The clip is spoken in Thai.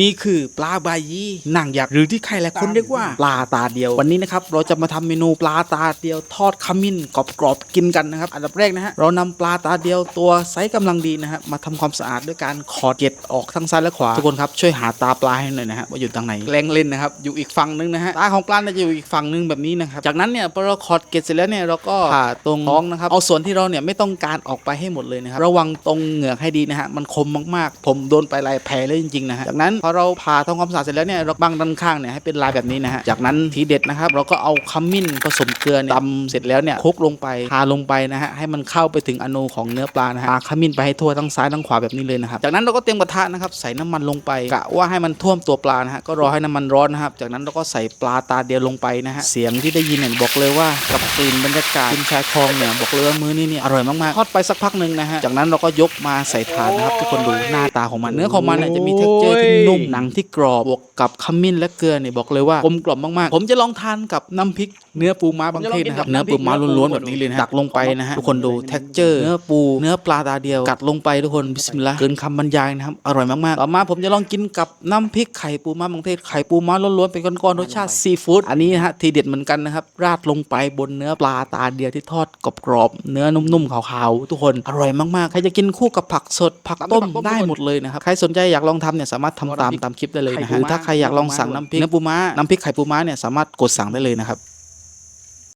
นี่คือปลาบายีนางยักษ์หรือที่ใครหลายคนเรียกว่าปลาตาเดียว วันนี้นะครับเราจะมาทำเมนูปลาตาเดียวทอดขมิ้นกรอบๆกินกันนะครับ อันดับแรกนะฮะเรานำปลาตาเดียวตัวไซส์กำลังดีนะฮะมาทำความสะอาดด้วยการขอดเกล็ดออกทั้งซ้ายและขวาทุกคนครับช่วยหาตาปลาให้หน่อยนะฮะว่าอยู่ตรงไหนแกล้งเล่นนะครับอยู่อีกฝั่งนึงนะฮะตาของปลาจะอยู่อีกฝั่งนึงแบบนี้นะครับจากนั้นเนี่ยพอเราขอดเกล็ดเสร็จแล้วเนี่ยเราก็ผ่าตรงท้องนะครับเอาส่วนที่เราเนี่ยไม่ต้องการออกไปให้หมดเลยนะครับระวังตรงเหงือกให้ดีนะฮะมันคมมากๆ ผมโดนไปหลายแผลเลยจริงๆนะฮะจากนั้น้นพอเราผ่าทำความสะอาดเสร็จแล้วเนี่ยเราบังด้านข้างเนี่ยให้เป็นลายแบบนี้นะฮะจากนั้นทีเด็ดนะครับ เราก็เอาขมิ้นผสมเกลือเนี่ยตำเสร็จแล้วเนี่ยคลุกลงไปทาลงไปนะฮะให้มันเข้าไปถึงอนูของเนื้อปลานะฮะทาขมิ้นไปให้ทั่วทั้งซ้ายทั้งขวาแบบนี้เลยนะครับจากนั้นเราก็เตรียมกระทะนะครับใส่น้ำมันลงไปกะว่าให้มันท่วมตัวปลานะฮะก็รอให้น้ำมันร้อนนะครับจากนั้นเราก็ใส่ปลาตาเดียวลงไปนะฮะเสียงที่ได้ยินเนี่ยบอกเลยว่ากับกลิ่นบรรยากาศริมชายคลองเนี่ยบอกเลยว่ามื้อนี้เนี่ยอร่อยมากๆทอดไปสักพักหนึ่งนะฮะจากนั้นเราก็ยกมาใส่ถาดนะครับทุกคนดูหน้าตาของมันเนื้อของมันเนี่ยจะมีเท็กเจอร์ที่นุ่มหนังที่กรอบบวกกับขมิ้นและเกลือเนี่ยบอกเลยว่ากลมกล่อมมากๆ ผมจะลองทานกับน้ำพริกเนื้อปูม้าบางเทศนะครับเนื้อปูม้าล้วนๆแบบนี้เลยนะตักลงไปนะฮะทุกคนดูเท็กเจอร์เนื้อปูเนื้อปลาตาเดียวกัดลงไปทุกคนบิสมิลลาห์เกินคำบรรยายนะครับอร่อยมากๆต่อมาผมจะลองกินกับน้ำพริกไข่ปูม้าบางเทศไข่ปูม้าล้วนๆเป็นก้อนๆรสชาติซีฟู้ดอันนี้นะฮะทีเด็ดเหมือนกันนะครับราดลงไปบนเนื้อปลาตาเดียวที่ทอดกรอบๆเนื้อนุ่มๆขาวๆทุกคนอร่อยมากๆใครจะกินคู่กับผักสดผักต้มได้หมดเลยนะครับใครสนใจอยากลองทำเนี่ยสามารถทำตามตามคลิปได้เลยนะฮะหรือถ้าใครอยากลองสั่งน้ำพริกเนื้อปูม้าน้ำพริกไข่ปูม้าเนี่ยสามารถกดสั่งได้เลยนะครับ